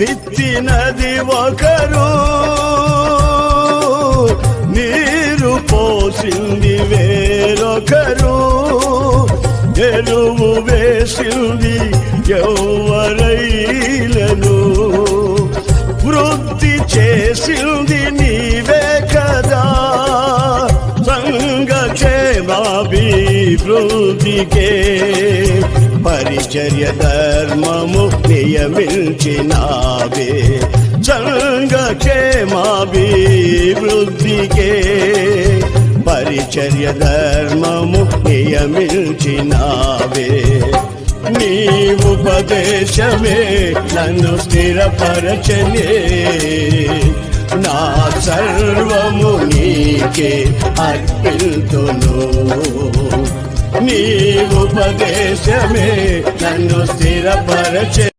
విత్తినది ఒకరు. నీరు పోసింది వేరొకరు. ఎరువు వేసింది ఎవరైలను వృత్తి చేసింది నీవే కదా. సంగ క్షేమాభివృద్ధికే పరిచర్య ధర్మము నియమించినావే. సంఘ క్షేమాభివృద్ధికే పరిచర్య ధర్మము నియమించినావే. నీ ఉపదేశమే నన్ను స్థిరపరచనే. నా సర్వము నీకే అర్పిల్తును నీవు ఉపదేశమే. నన్ను స్థిరపరచే